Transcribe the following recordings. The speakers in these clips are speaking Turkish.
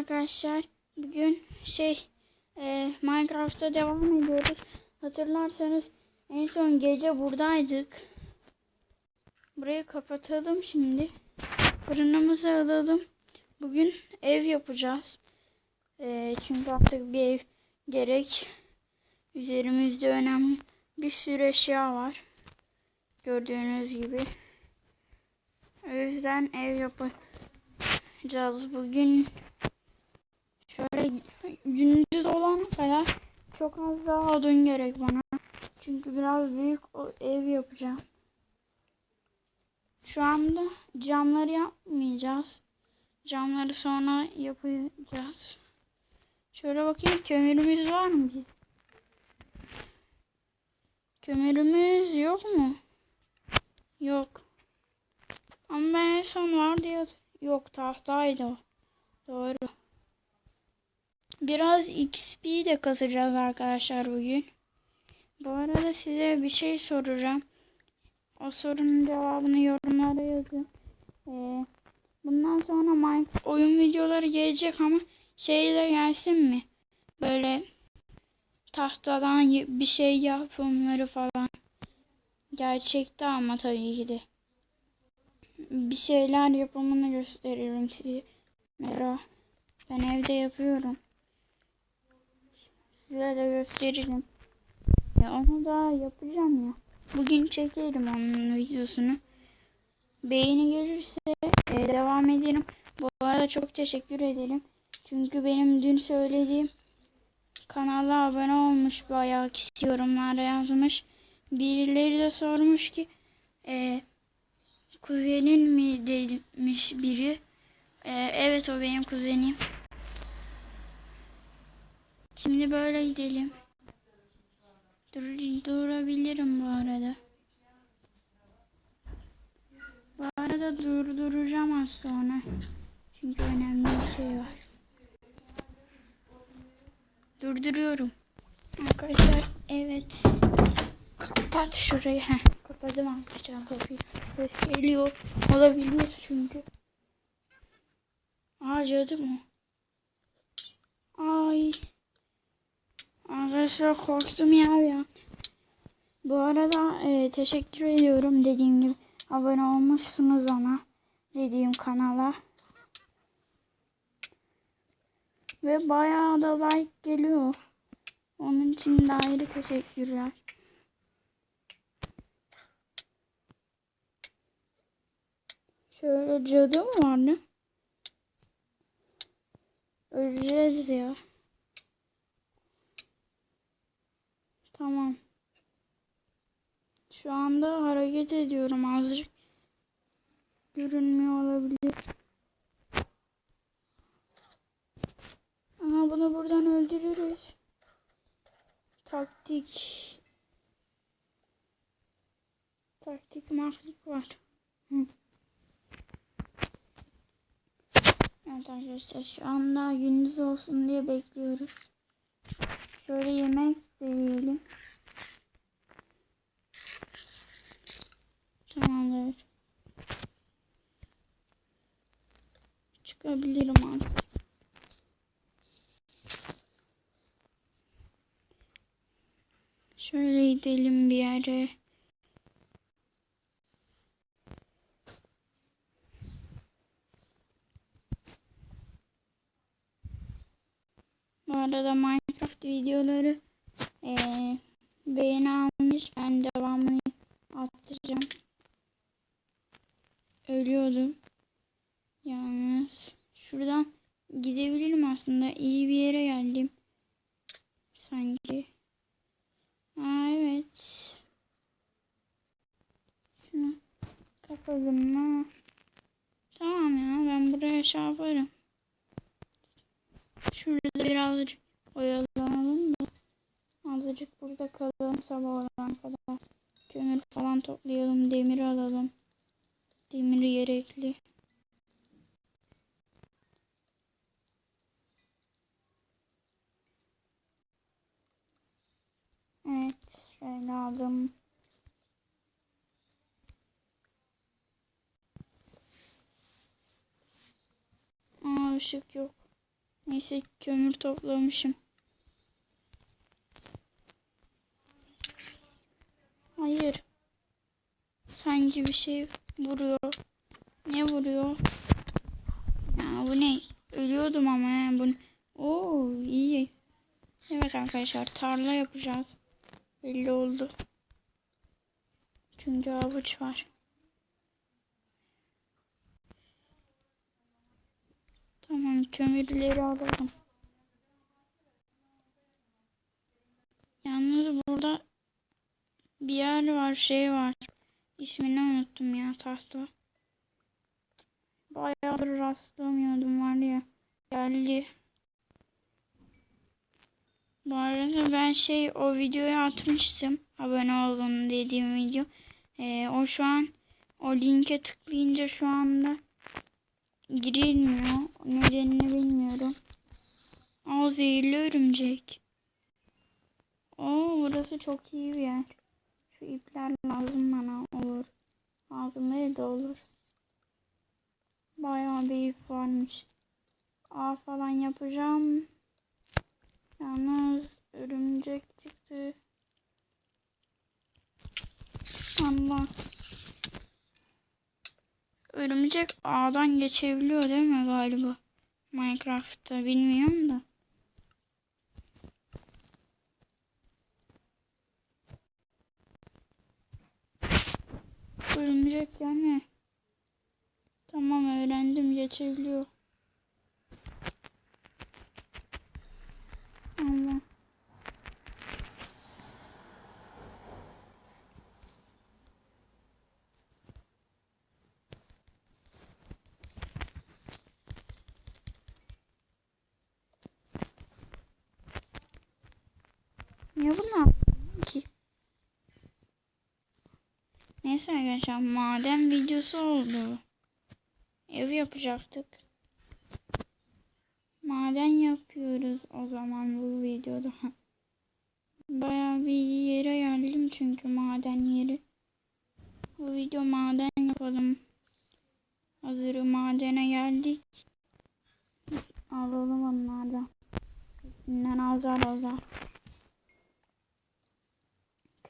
arkadaşlar. Bugün şey e, Minecraft'ta devam ediyoruz. Hatırlarsanız en son gece buradaydık. Burayı kapatalım şimdi. Fırınımızı alalım. Bugün ev yapacağız. E, çünkü artık bir ev gerek. Üzerimizde önemli bir sürü eşya var. Gördüğünüz gibi. O yüzden ev yapacağız bugün. Şöyle gündüz olan kadar çok az daha odun gerek bana. Çünkü biraz büyük ev yapacağım. Şu anda camları yapmayacağız. Camları sonra yapacağız. Şöyle bakayım kömürümüz var mı? Kömürümüz yok mu? Yok. Ama ben en son var diye yok tahtaydı o. Doğru. Biraz XP de kasacağız arkadaşlar bugün. Bu arada size bir şey soracağım. O sorunun cevabını yorumlara yazın. Ee, bundan sonra Minecraft oyun videoları gelecek ama şeyle gelsin mi? Böyle tahtadan bir şey yapımları falan. Gerçekte ama tabii ki de. Bir şeyler yapımını gösteririm size. Mera. Ben evde yapıyorum. Size de gösteririm. Ya onu da yapacağım ya. Bugün çekerim onun videosunu. Beğeni gelirse e, devam ederim. Bu arada çok teşekkür ederim. Çünkü benim dün söylediğim kanala abone olmuş bayağı kişi yorumlara yazmış. Birileri de sormuş ki e, kuzenin mi demiş biri. E, evet o benim kuzenim. Şimdi böyle gidelim. Dur, durabilirim bu arada. Bu arada durduracağım az sonra. Çünkü önemli bir şey var. Durduruyorum. Arkadaşlar evet. Kapat şurayı. Heh, kapadım arkadaşlar kapıyı. Ses geliyor. Olabilir çünkü. Aa mı? Ay. Arkadaşlar korktum ya ya. Bu arada e, teşekkür ediyorum dediğim gibi. Abone olmuşsunuz ona. Dediğim kanala. Ve bayağı da like geliyor. Onun için de ayrı teşekkürler. Şöyle cadı mı var ne? Öleceğiz ya. Tamam. Şu anda hareket ediyorum azıcık. Görünmüyor olabilir. Aha bunu buradan öldürürüz. Taktik. Taktik mahlik var. Evet arkadaşlar şu anda gündüz olsun diye bekliyoruz. Şöyle yemek de. Tamamdır. Çıkabilirim artık. Şöyle gidelim bir yere. Arada Minecraft videoları eee beğeni almış. Ben devamını atacağım. Ölüyordum. Yalnız şuradan gidebilirim aslında. İyi bir yere geldim. Sanki. Aa evet. Şunu kapadım mı? Tamam ya ben buraya şey yaparım. Şurada birazcık oyalanalım da. Azıcık burada kalalım sabah olana kadar. Kömür falan toplayalım. Demir alalım. Demir gerekli. Evet. Şöyle aldım. Aa ışık yok. Neyse kömür toplamışım. Hayır. Sanki bir şey vuruyor. Ne vuruyor? Ya bu ne? Ölüyordum ama ya. Bu... Oo iyi. Evet arkadaşlar tarla yapacağız. Belli oldu. Çünkü avuç var. Tamam kömürleri alalım. Yalnız burada bir yer var şey var. İsmini unuttum ya tahta. Bayağıdır rastlamıyordum var ya. Geldi. Bu arada ben şey o videoyu atmıştım. Abone olun dediğim video. Ee, o şu an o linke tıklayınca şu anda girilmiyor. Nedenini bilmiyorum. Aa zehirli örümcek. Oo burası çok iyi bir yer. Şu ipler lazım bana olur. Lazım değil de olur. Bayağı bir ip varmış. Ağ falan yapacağım. Yalnız örümcek çıktı. Allah. Örümcek ağdan geçebiliyor değil mi galiba? Minecraft'ta bilmiyorum da. Örümcek yani. Tamam öğrendim geçebiliyor. Allah. Ne bunlar ki? Neyse arkadaşlar maden videosu oldu. Ev yapacaktık. Maden yapıyoruz o zaman bu videoda. Bayağı bir yere geldim çünkü maden yeri. Bu video maden yapalım. Hazır madene geldik. Alalım onlardan. Üstünden azar azar.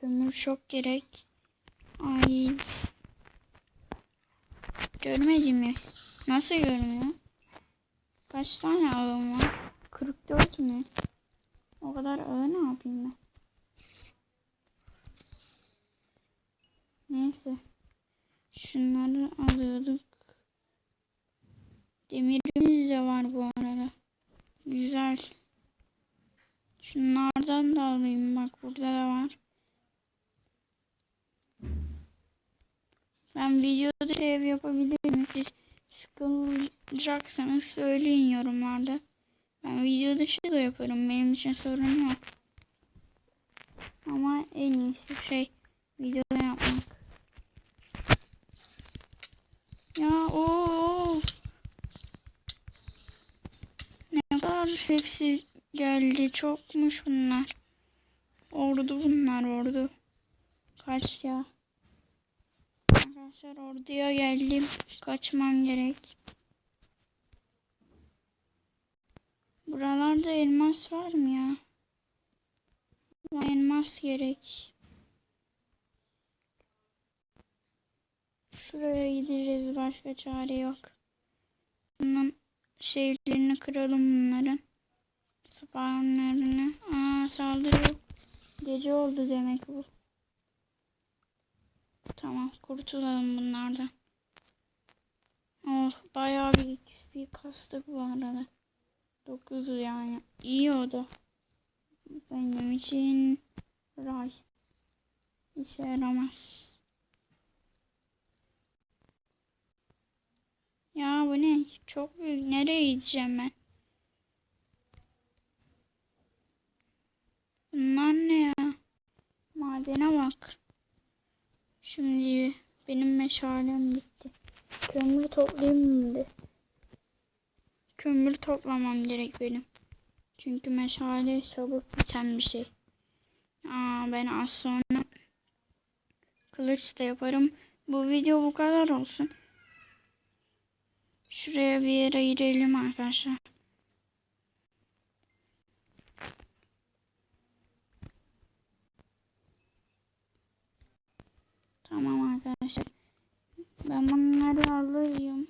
Kömür çok gerek. Ay. Görmedim mi? Nasıl görmüyor? Kaç tane ağım var? 44 mü? O kadar ağı ne yapayım ben? Neyse. Şunları alıyorduk. Demirimiz de var bu arada. Güzel. Şunlardan da alayım. Bak burada da var. Ben videoda şey ev yapabilirim. Siz sıkılacaksanız söyleyin yorumlarda. Ben video dışı da yaparım. Benim için sorun yok. Ama en iyisi şey videoda yapmak. Ya o ne kadar hepsi geldi. Çokmuş bunlar. Ordu bunlar ordu. Kaç ya. Arkadaşlar orduya geldim. Kaçmam gerek. Buralarda elmas var mı ya? Elmas gerek. Şuraya gideceğiz. Başka çare yok. Bunun şeylerini kıralım bunların. Spawnlarını. Aa saldırıyor. Gece oldu demek bu. Tamam kurtulalım bunlardan. Oh bayağı bir XP kastık bu arada. 9 yani. İyi o da. Benim için ray. İşe yaramaz. Ya bu ne? Çok büyük. Nereye gideceğim ben? Bunlar ne ya? Madene bak. Şimdi benim meşalem bitti. Kömür toplayayım şimdi. Kömür toplamam gerek benim. Çünkü meşale çabuk biten bir şey. Aa, ben az sonra kılıç da yaparım. Bu video bu kadar olsun. Şuraya bir yere girelim arkadaşlar. arkadaşlar. Bunları alayım.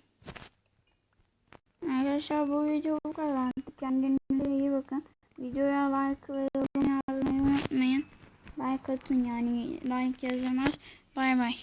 Arkadaşlar bu video bu kadar. Kendinize iyi bakın. Videoya like ve yorum yazmayı unutmayın. Like atın yani like yazamaz. Bay bay.